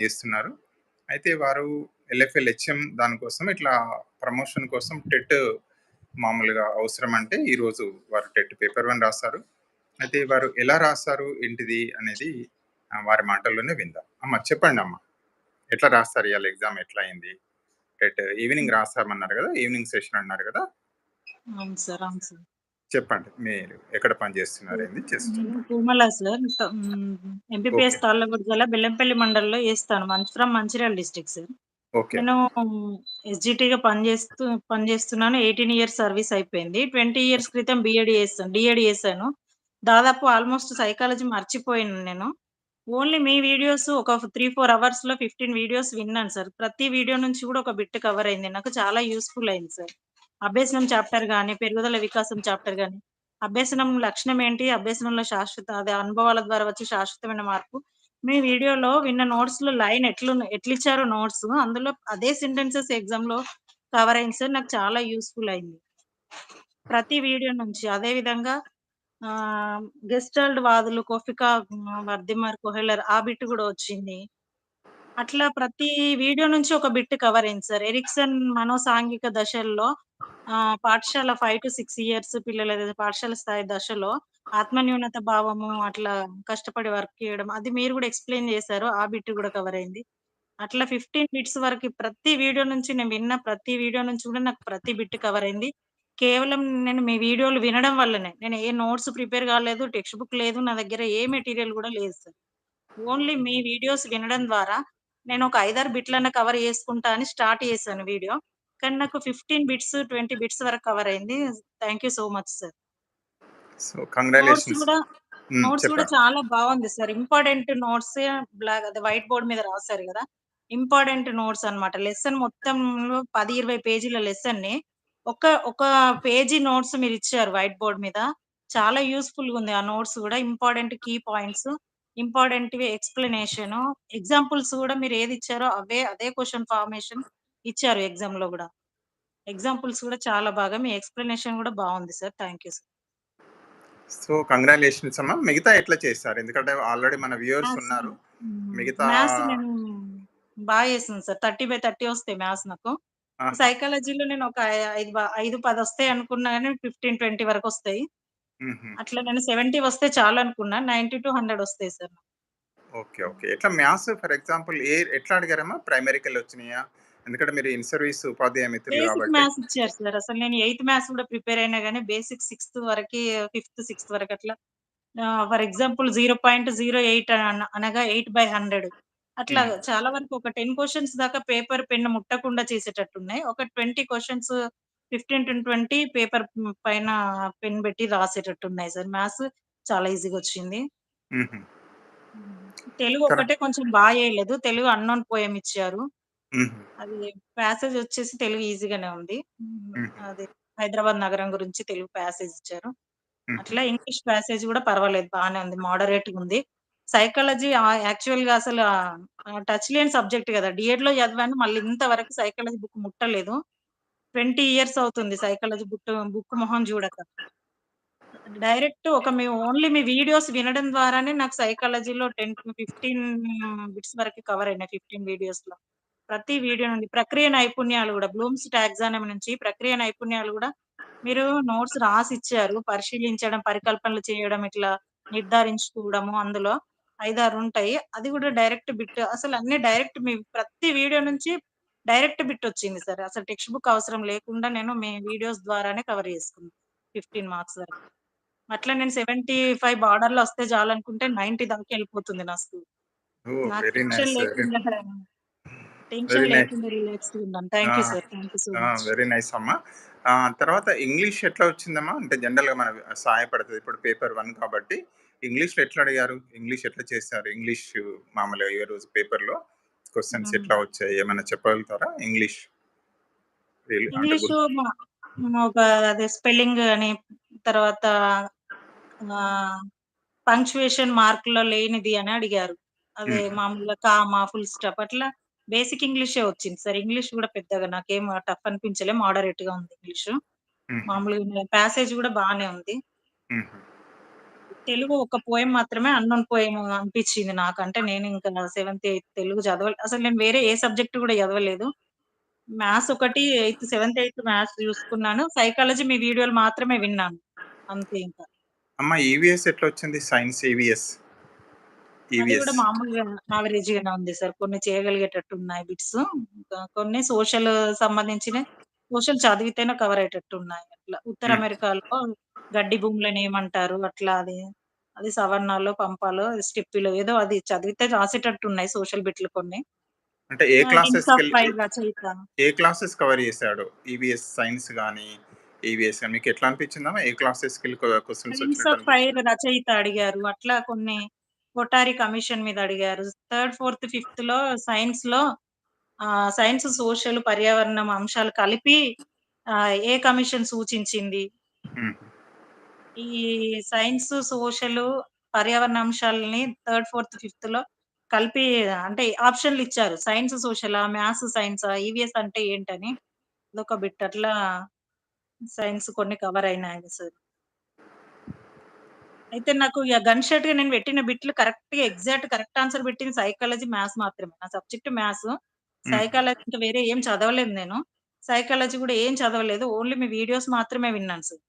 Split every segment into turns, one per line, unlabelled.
చేస్తున్నారు. అయితే వారు ఎల్ఎఫ్ఎల్, హెచ్ఎం దానికోసం ఇట్లా ప్రమోషన్ కోసం టెట్ మామూలుగా అవసరం అంటే ఈరోజు వారు టెట్ పేపర్ వన్ రాస్తారు అయితే వారు ఎలా రాస్తారు ఏంటిది? అనేది వారి మాటల్లోనే విందాం. అమ్మ చెప్పండి అమ్మ ఎట్లా రాస్తారు ఇవాళ ఎగ్జామ్ ఎట్లా అయింది? టెట్ ఈవినింగ్ రాస్తామన్నారు కదా ఈవినింగ్ సెషన్ అన్నారు కదా
అవును సార్. అవును సార్.
చెప్పండి. మీరు ఎక్కడ పని చేస్తున్నారు? ఏంది చేసి
నేను
చెప్పండి.
పూమల సార్. ఎంపీపీఎస్. తాళ్ళగూడ జిల్లా బెల్లంపల్లి మండలంలో చేస్తాను. మంచ్ from Mancherial district sir.
Okay.
నేను ఎస్‌జిటిగా పనిచేస్తూ పనిచేస్తున్నాను. 18 ఇయర్స్ సర్వీస్ అయిపోయింది. 20 ఇయర్స్ క్రితం బీఎడ్ చేశాను. డీఎడ్ చేశాను. దాదాపు ఆల్‌మోస్ట్ సైకాలజీ మర్చిపోయాను నేను. ఓన్లీ మీ వీడియోస్ ఒక 3, 4 అవర్స్‌లో 15 వీడియోస్ విన్నాను సార్. ప్రతి వీడియో నుంచి కూడా ఒక బిట్ కవర్ అయింది. నాకు చాలా యూజ్‌ఫుల్ అయింది సార్. అభ్యసనం చాప్టర్ కానీ పెరుగుదల వికాసం చాప్టర్ కానీ అభ్యసనం లక్షణం ఏంటి? అభ్యసనంలో శాశ్వత అదే అనుభవాల ద్వారా వచ్చే శాశ్వతమైన మార్పు. మీ వీడియోలో విన్న నోట్స్లో లైన్ ఎట్లు ఎట్లిచ్చారో నోట్స్ అందులో అదే సెంటెన్సెస్ ఎగ్జామ్‌లో కవర్ అయింది సార్. నాకు చాలా యూస్ఫుల్ అయింది. ప్రతి వీడియో నుంచి. అదే విధంగా ఆ గెస్టాల్డ్ వాదులు, కోఫికా, వర్దిమార్ కోహెలర్ ఆ బిట్ కూడా వచ్చింది. అట్లా ప్రతి వీడియో నుంచి ఒక బిట్ కవర్ అయింది సార్. ఎరిక్సన్ మనోసాంఘిక దశల్లో పాఠశాల పాఠశాల 5-6 ఇయర్స్ పిల్లల పాఠశాల స్థాయి దశలో ఆత్మన్యూనత భావము అట్లా కష్టపడి వర్క్ చేయడం. అది మీరు కూడా ఎక్స్‌ప్లెయిన్ చేశారు. ఆ బిట్ కూడా కవర్ అయింది. అట్లా 15 బిట్స్ వరకు ప్రతి వీడియో నుంచి నేను విన్న ప్రతి వీడియో నుంచి కూడా నాకు ప్రతి బిట్ కవర్ అయింది. కేవలం నేను మీ వీడియోలు వినడం వల్లనే. నేను ఏ నోట్స్ ప్రిపేర్ కాలేదు. టెక్స్ట్ బుక్ లేదు. నా దగ్గర ఏ మెటీరియల్ కూడా లేదు సార్. ఓన్లీ మీ వీడియోస్ వినడం ద్వారా నేను ఒక 5, 6 కవర్ చేసుకుంటా అని స్టార్ట్ చేశాను వీడియో. కానీ నాకు 15 బిట్స్, 20 బిట్స్ వరకు కవర్ అయింది. Thank you so much sir.
So hmm.
Notes గూడా
చెప్పండి.
చాలా బావుంది సార్. ఇంపార్టెంట్ నోట్సే బ్లాక్ అదే వైట్ బోర్డ్ మీద రాసారు గదా! ఇంపార్టెంట్ నోట్స్ అన్నమాట. లెసన్ మొత్తంలో 10, 20 పేజీల లెసన్‌ని ఒక ఒక పేజీ నోట్స్ మీరిచ్చారు వైట్ బోర్డ్ మీద. చాలా యూజ్‌ఫుల్‌గుంది ఆ నోట్స్ గూడా. ఇంపార్టెంట్ కీ పాయింట్స్, ఇంపార్టెంట్‌వి ఎక్స్‌ప్లనేషను, ఎగ్జాంపుల్స్ గూడా మీరు ఏదిచ్చారో అవే అదే క్వెషన్ ఫార్మేషన్ ఇచ్చారు ఎగ్జామ్‌లో గూడా. ఎగ్జాంపుల్స్ గూడా చాలా బాగా మీ ఎక్స్‌ప్లనేషన్ గూడా బావుంది sir. Thank you sir.
So congratulations అమ్మ. మిగతా ఎట్లా చేశారు? ఎందుకంటే ఆల్రెడీ మన
మ్యాథ్స్
ఉన్నారు. మిగతా
మ్యాథ్స్ నేను బా చేశాను సార్. 30/30 వస్తాయి మ్యాథ్స్ నాకు. సైకాలజీలో నేను ఒక ఐదు బ 5, 10 వస్తాయి అనుకున్నా గాని 15, 20 వరకొస్తాయి.
హుహు.
అట్లా నేను 70 వస్తే చాలనుకున్నా. 90-100 వస్తాయి సార్.
ఓకే. ఓకే. ఎట్లా మ్యాథ్స్ ఫర్ ఎగ్జాంపుల్ ఏ ఎట్లా అడిగారమ్మా? ప్రైమరీకెళ్ళొచ్చినాయా? ఎందుకంటే మీరు ఇన్ సర్వీస్ ఉపాధ్యాయ మిత్రులు
బేసిక్
కాబట్టి
మ్యాథ్స్ ఇచ్చారు సార్. అసలు నేను ఎయిత్ మ్యాథ్స్ కూడా ప్రిపేర్ అయినా గాని బేసిక్ సిక్స్త్ వరకి ఫిఫ్త్, సిక్స్త్ వరకు అట్లా ఫర్ ఎగ్జాంపుల్ 0.08 అన అనగా 8/100 అట్లా
హ్మ్.
చాలా వరకు ఒక 10 క్వెషన్స్ దాకా పేపర్, పెన్ ముట్టకుండా చేసేటట్టున్నాయి. ఒక 20 క్వెషన్స్ 15-20 పేపర్ హ్మ్, పైన పెన్ పెట్టి రాసేటట్టున్నాయి సార్. మ్యాథ్స్ చాలా ఈజీగొచ్చింది.
హుహు.
హ్మ్. తెలుగు
కర
ఒక్కటే కొంచెం బా చేయలేదు. తెలుగు అన్నోన్ పోయెమ్ ఇచ్చారు. అది ప్యాసేజ్ వచ్చేసి తెలుగు ఈజీగానే ఉంది. హ్మ్. అది హైదరాబాద్ నగరం గురించి తెలుగు ప్యాసేజ్ ఇచ్చారు. అట్లా ఇంగ్లీష్ ప్యాసేజ్ గూడా పర్వాలేదు బానే ఉంది. మోడరేట్‌గుంది. సైకాలజీ ఆహ్, యాక్చువల్‌గా అసలు ఆహ్, టచ్ లేని సబ్జెక్ట్ గదా! డీఎడ్‌లో చదివాను. మళ్ళీ ఇంతవరకు సైకాలజీ బుక్ ముట్టలేదు. 20 ఇయర్స్ అవుతుంది సైకాలజీ బుట్టు బుక్ మొహం చూడక. డైరెక్ట్ ఒక మీ ఓన్లీ మీ వీడియోస్ వినడం ద్వారానే నాకు సైకాలజీలో 10-15 బిట్స్ వరకు కవర్ అయినాయి 15 వీడియోస్‌లో. ప్రతి వీడియో నుండి ప్రక్రియ నైపుణ్యాలు గూడా బ్లూమ్స్ టాక్సానమీ నుంచి ప్రక్రియ నైపుణ్యాలు గూడా మీరు నోట్స్ రాసిచ్చారు. పరిశీలించడం, పరికల్పనలు చేయడం, ఇట్లా నిర్ధారించుకోవడము అందులో 5, 6 ఉంటాయి. అది గూడా డైరెక్ట్ బిట్ అసలు అన్నీ డైరెక్ట్ మీ ప్రతి వీడియో నుంచి డైరెక్ట్ బిట్ వచ్చింది సార్. అసలు టెక్స్ట్ బుక్ అవసరం లేకుండా నేను మీ వీడియోస్ ద్వారానే కవర్ చేసుకున్నా. 15 మార్క్స్ వరకు. అట్లా నేను 75 బార్డర్‌లో వస్తే చాలనుకుంటే 90 దాకా ఎళ్ళిపోతుంది నా స్కోర్. టెన్షన్ లేకుండా! Thank you sir. Thank you so
ah!
Much.
Very nice అమ్మా. తర్వాత ఇంగ్లీష్ ఎట్లా వచ్చిందమ్మా? అంటే జనరల్‌గా మనకు సహాయపడతది. ఇప్పుడు పేపర్ 1 కాబట్టి ఇంగ్లీష్‌లో ఎట్లా అడిగారు? ఇంగ్లీష్ ఎట్లా చేశారు? ఇంగ్లీష్ మామూలుగా ఈ రోజు పేపర్‌లో క్వెషన్స్
హ్మ్.
ఎట్లా వచ్చాయి? ఏమైనా చెప్పగలుగుతారా? ఇంగ్లీష్ రీల్ అంటే
ఇంగ్లీషు. ఒక అదే స్పెల్లింగ్ అని తర్వాత ఆహ్, పంక్చుయేషన్ మార్క్‌లో లేనిది అని అడిగారు. అదే
హుహు.
మామూలుగా కామా, ఫుల్ స్టాప్ అట్లా బేసిక్ ఇంగ్లీషే వచ్చింది సార్. ఇంగ్లీష్ గూడా పెద్దగా నాకేం టఫ్ అనిపించలే. మోడరేట్‌గా ఉంది ఇంగ్లీషు. మామూలుగా ప్యాసేజ్ గూడా బానే ఉంది. తెలుగు ఒక పోయెమ్ మాత్రమే అన్నోన్ పోయెమ్ అనిపిచ్చింది నాకు. అంటే నేను ఇంకా సెవెంత్, ఎయిత్ తెలుగు చదవలే అసలు నేను వేరే ఏ సబ్జెక్ట్ కూడా చదవలేదు. మ్యాథ్స్ ఒకటి ఎయిత్, సెవెంత్, ఎయిత్ మ్యాథ్స్ చూసుకున్నాను. సైకాలజీ మీ వీడియోలు మాత్రమే విన్నాను. అంతే ఇంకా.
అమ్మ ఈవీఎస్ ఎట్లొచ్చింది? Science EVS. ఈవీఎస్.
కూడా మామూలుగా యావరేజ్‌గానే ఉంది సార్. కొన్ని చేయగలిగేటట్టు ఉన్నాయి బిట్స్. కొన్ని సోషల్ సంబంధించినయి సోషల్ చదివితేనే కవర్ అయ్యేటట్టు ఉన్నాయి అట్లా. ఉత్తర
హ్మ్.
అమెరికాలో గడ్డి భూములని ఏమంటారు? అట్లా అది. అది సవర్ణాలో, పంపాలో, స్టిప్పిలో ఏదో అది చదివితే రాసేటట్టు ఉన్నాయి సోషల్ బిట్లు కొన్ని.
అంటే ఏ
రచయిత.
ఏ క్లాసెస్ కవర్ చేసాడు? ఈవీఎస్ సైన్స్ గాని, ఈవీఎస్ గాని మీకెట్లా అనిపించిందమ్మా? ఏ క్లాసెస్‌కెళ్ళి క్వ క్వెషన్స్
'కింగ్స్
వచ్చినట్టు
ఆఫ్
అనిపించింది?
ఫైర్' రచయిత అడిగారు. అట్లా కొన్ని కొఠారి కమిషన్ మీద అడిగారు. థర్డ్, ఫోర్త్, ఫిఫ్త్‌లో సైన్స్‌లో ఆహ్, సైన్స్, సోషల్, పర్యావరణం అంశాలు కలిపి ఏ కమిషన్ సూచించింది? ఈ సైన్స్, సోషలు, పర్యావరణ అంశాలని థర్డ్, ఫోర్త్, ఫిఫ్త్‌లో కలిపి అంటే ఆప్షన్‌లిచ్చారు. సైన్స్, సోషలా? మ్యాథ్స్, సైన్సా? ఈవీఎస్ అంటే ఏంటని. అదొక బిట్ అట్లా సైన్స్ కొన్ని కవర్ అయినాయి సార్. అయితే నాకు ఇగ గన్ షాట్‌గా నేను పెట్టిన బిట్లు కరెక్ట్‌గా ఎగ్జాక్ట్ కరెక్ట్ ఆన్సర్ పెట్టింది సైకాలజీ, మ్యాథ్స్ మాత్రమే. నా సబ్జెక్ట్ మ్యాథ్స్. సైకాలజీ ఇంకా వేరే ఏం చదవలేదు నేను. సైకాలజీ కూడా ఏం చదవలేదు. ఓన్లీ మీ వీడియోస్ మాత్రమే విన్నాను సార్.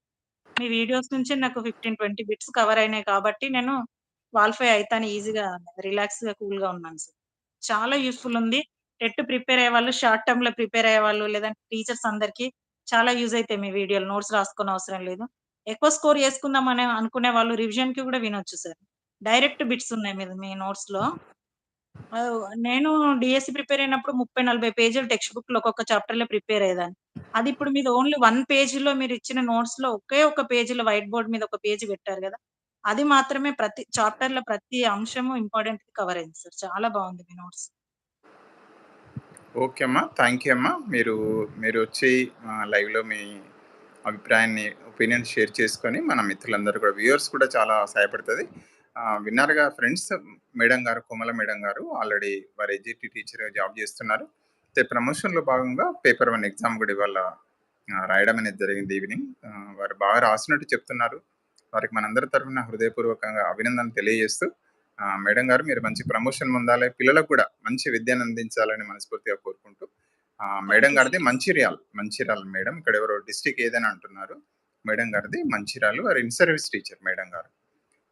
మీ వీడియోస్ నుంచే నాకు 15, 20 బిట్స్ కవర్ అయినాయి కాబట్టి నేను క్వాలిఫై అయితాను ఈజీగా రిలాక్స్‌గా, కూల్‌గా ఉన్నాను సార్. చాలా యూజ్‌ఫుల్ ఉంది. టెట్ ప్రిపేర్ అయ్యేవాళ్ళు, షార్ట్ టర్మ్‌లో ప్రిపేర్ అయ్యేవాళ్ళు లేదంటే టీచర్స్ అందరికి చాలా యూజ్ అయితాయి మీ వీడియోలు. నోట్స్ రాసుకోనవసరం లేదు. ఎక్కువ స్కోర్ చేసుకుందాం అని అనుకునే వాళ్ళు రివిజన్కి కూడా వినొచ్చు సార్. డైరెక్ట్ బిట్స్ ఉన్నాయి మీద మీ నోట్స్లో నేను డిఎస్సి ప్రిపేర్ అయినప్పుడు 30, 40 పేజీలు టెక్స్ట్ బుక్లో ఒక్కొక్క చాప్టర్‌లో ప్రిపేర్ అయ్యేదాన్ని. అది ఇప్పుడు మీద ఓన్లీ వన్ పేజీలో నోట్స్లో ఒకే ఒక పేజీలో వైట్ బోర్డ్ మీద ఒక పేజీ పెట్టారు కదా అది మాత్రమే ప్రతి చాప్టర్లో ప్రతి అంశము ఇంపార్టెంట్ కవర్ అయింది సార్. చాలా బాగుంది మీ నోట్స్.
ఓకే అమ్మా. థ్యాంక్ యూ అమ్మా. మీరు మీరు వచ్చి లైవ్‌లో మీ అభిప్రాయాన్ని, ఒపీనియన్ షేర్ చేసుకొని మన మిత్రులందరూ కూడా వ్యూవర్స్ కూడా చాలా సహాయపడుతుంది విన్నారుగా friends madam garu, Komala madam garu already వారు ఎజిటి టీచర్‌గా జాబ్ చేస్తున్నారు. అయితే ప్రమోషన్‌లో భాగంగా పేపర్ వన్ ఎగ్జామ్ కూడా ఇవాళ రాయడం అనేది జరిగింది ఈవినింగ్. వారు బాగా రాసినట్టు చెప్తున్నారు. వారికి మనందరి తరఫున హృదయపూర్వకంగా అభినందన తెలియజేస్తూ మేడం గారు మీరు మంచి ప్రమోషన్ పొందాలి. పిల్లలకు కూడా మంచి విద్యను అందించాలని మనస్ఫూర్తిగా కోరుకుంటూ మేడం గారిది. మంచిర్యాల్. మంచిర్యాల్ మేడం. ఇక్కడ ఎవరో డిస్ట్రిక్ట్ ఏదని అంటున్నారు. మేడం గారిది మంచిర్యాల్. వారు ఇన్ సర్వీస్ టీచర్ మేడం గారు.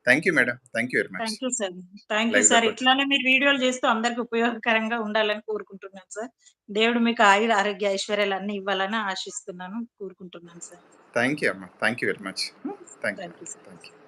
Thank you madam. Thank you very much.
Thank you sir. Thank you sir. ఇట్లానే మీరు వీడియోలు చేస్తూ అందరికి ఉపయోగకరంగా ఉండాలని కోరుకుంటున్నాను సార్. దేవుడు మీకు ఆయుర, ఆరోగ్య, ఐశ్వర్యాలు అన్నీ ఇవ్వాలని ఆశిస్తున్నాను. కోరుకుంటున్నాను సార్.
థాంక్ యూ అమ్మా. Thank you very much. Thank you. Thank you.